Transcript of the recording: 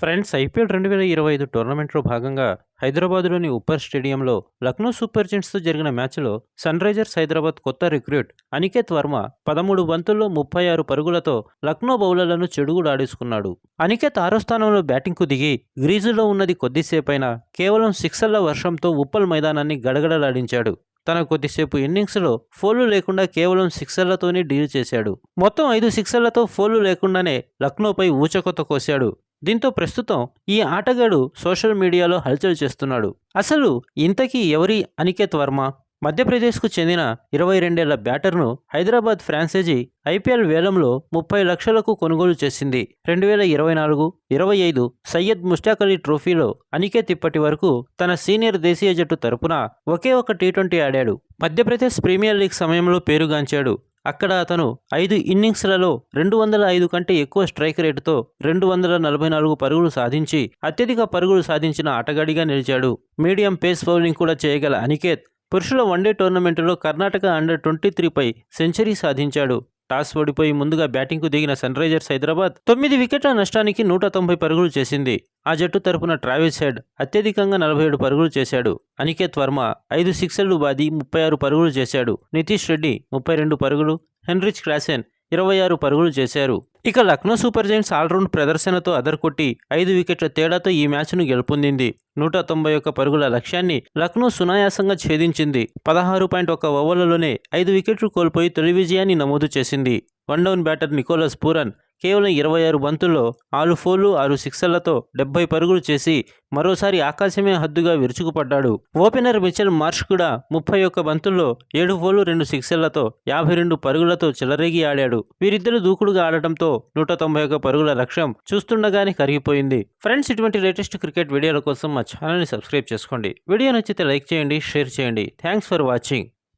Friends IPL రెండు వేల ఇరవై ఐదు టోర్నమెంట్లో భాగంగా హైదరాబాద్లోని ఉప్పర్ స్టేడియంలో లక్నో సూపర్ జెంట్స్తో జరిగిన మ్యాచ్లో సన్ రైజర్స్ హైదరాబాద్ కొత్త రిక్రూట్ అనికేత్ వర్మ పదమూడు బంతుల్లో ముప్పై ఆరు పరుగులతో లక్నో బౌలర్లను చెడుగుడాడేసుకున్నాడు అనికేత్ ఆరో స్థానంలో బ్యాటింగ్కు దిగి గ్రీజులో ఉన్నది కొద్దిసేపైనా కేవలం సిక్సర్ల వర్షంతో ఉప్పల్ మైదానాన్ని గడగడలాడించాడు. తన కొద్దిసేపు ఇన్నింగ్స్లో ఫోర్లు లేకుండా కేవలం సిక్సర్లతోనే డీల్ చేశాడు. మొత్తం ఐదు సిక్సర్లతో ఫోర్లు లేకుండానే లక్నోపై ఊచకొత్త కోశాడు. దీంతో ప్రస్తుతం ఈ ఆటగాడు సోషల్ మీడియాలో హల్చల్ చేస్తున్నాడు. అసలు ఇంతకీ ఎవరి అనికేత్ వర్మ? మధ్యప్రదేశ్కు చెందిన ఇరవై రెండేళ్ళ బ్యాటర్ను హైదరాబాద్ ఫ్రాంచైజీ ఐపీఎల్ వేలంలో ముప్పై లక్షలకు కొనుగోలు చేసింది. రెండు వేల ఇరవై నాలుగు ఇరవై ఐదు సయ్యద్ ముష్టాక్ అలీ ట్రోఫీలో అనికేత్ ఇప్పటి వరకు తన సీనియర్ దేశీయ జట్టు తరపున ఒకే ఒక టీ ట్వంటీ ఆడాడు. మధ్యప్రదేశ్ ప్రీమియర్ లీగ్ సమయంలో పేరుగాంచాడు. అక్కడ అతను ఐదు ఇన్నింగ్స్లలో రెండు వందల ఐదు కంటే ఎక్కువ స్ట్రైక్ రేటుతో రెండు వందల నలభై నాలుగు పరుగులు సాధించి అత్యధిక పరుగులు సాధించిన ఆటగాడిగా నిలిచాడు. మీడియం పేస్ బౌలింగ్ కూడా చేయగల అనికేత్ పురుషుల వన్డే టోర్నమెంటులో కర్ణాటక అండర్ ట్వంటీ త్రీపై సెంచరీ సాధించాడు. టాస్ ఓడిపోయి ముందుగా బ్యాటింగ్కు దిగిన సన్ రైజర్స్ హైదరాబాద్ తొమ్మిది వికెట్ల నష్టానికి నూట తొంభై పరుగులు చేసింది. ఆ జట్టు తరపున ట్రావిస్ హెడ్ అత్యధికంగా నలభై ఏడు పరుగులు చేశాడు. అనికేత్ వర్మ ఐదు సిక్సర్లు బాది ముప్పై ఆరు పరుగులు చేశాడు. నితీష్ రెడ్డి ముప్పై రెండు పరుగులు హెన్రిచ్ క్రాసెన్ ఇరవై ఆరు పరుగులు చేశారు. ఇక లక్నో సూపర్ జైంట్స్ ఆల్రౌండ్ ప్రదర్శనతో అదరకొట్టి ఐదు వికెట్ల తేడాతో ఈ మ్యాచ్ను గెలుపొందింది. నూట తొంభై ఒక్క పరుగుల లక్ష్యాన్ని లక్నో సునాయాసంగా ఛేదించింది. పదహారు పాయింట్ ఒక్క ఓవర్లలోనే ఐదు వికెట్లు కోల్పోయి తొలి విజయాన్ని నమోదు చేసింది. One down batter Nicholas Pooran కేవలం ఇరవై ఆరు బంతుల్లో ఆరు ఫోర్లు ఆరు సిక్సర్లతో డెబ్బై పరుగులు చేసి మరోసారి ఆకాశమే హద్దుగా విరుచుకుపడ్డాడు. ఓపెనర్ మిచెల్ మార్ష్ కూడా ముప్పై ఒక్క బంతుల్లో ఏడు ఫోర్లు రెండు సిక్సర్లతో యాభై రెండు పరుగులతో చెలరేగి ఆడాడు. వీరిద్దరు దూకుడుగా ఆడటంతో నూట తొంభై ఒక్క పరుగుల లక్ష్యం చూస్తుండగానే కరిగిపోయింది. ఫ్రెండ్స్ ఇటువంటి లేటెస్ట్ క్రికెట్ వీడియోల కోసం మా ఛానల్ని సబ్స్క్రైబ్ చేసుకోండి. వీడియో నచ్చితే లైక్ చేయండి షేర్ చేయండి. Thanks for watching.